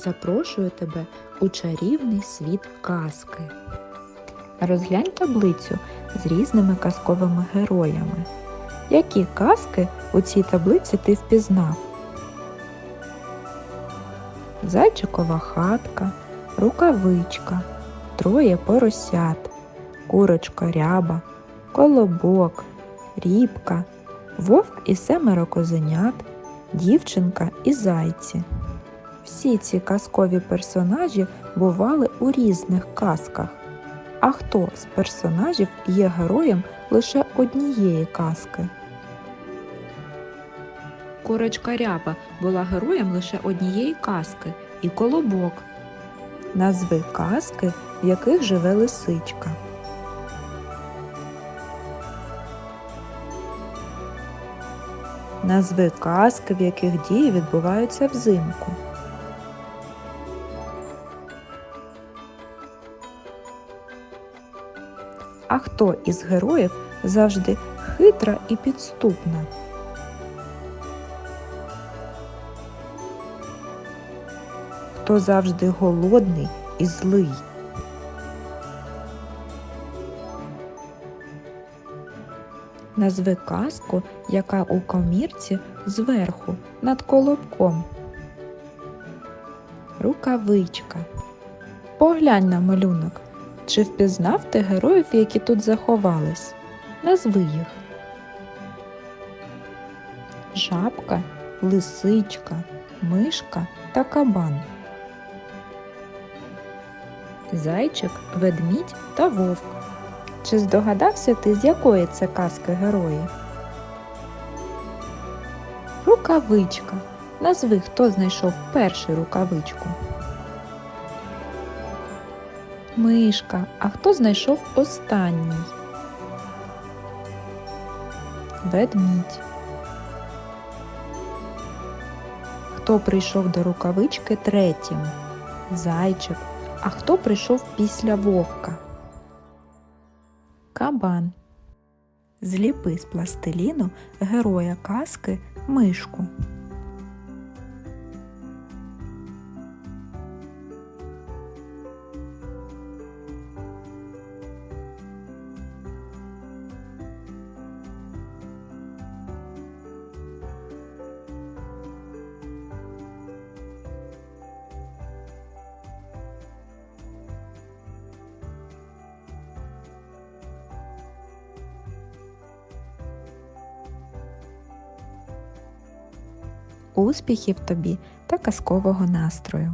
запрошую тебе у чарівний світ казки. Розглянь таблицю з різними казковими героями. Які казки у цій таблиці ти впізнав? Зайчикова хатка, рукавичка, троє поросят, курочка ряба, колобок, рібка, вовк і семеро козенят, дівчинка і зайці. Всі ці казкові персонажі бували у різних казках. А хто з персонажів є героєм лише однієї казки? Курочка ряба була героєм лише однієї казки і колобок. Назви казки, в яких живе лисичка. Назви казки, в яких дії відбуваються взимку. А хто із героїв завжди хитра і підступна? Хто завжди голодний і злий? Назви казку, яка у комірці зверху над колобком. Рукавичка. Поглянь на малюнок. Чи впізнав ти героїв, які тут заховались? Назви їх. Жабка, лисичка, мишка та кабан. Зайчик, ведмідь та вовк. Чи здогадався ти, з якої це казки герої? Рукавичка. Назви, хто знайшов перший рукавичку. Мишка. А хто знайшов останній? Ведмідь. Хто прийшов до рукавички третім? Зайчик. А хто прийшов після вовка? Кабан. Зліпи з пластиліну героя казки мишку. Успіхів тобі та казкового настрою!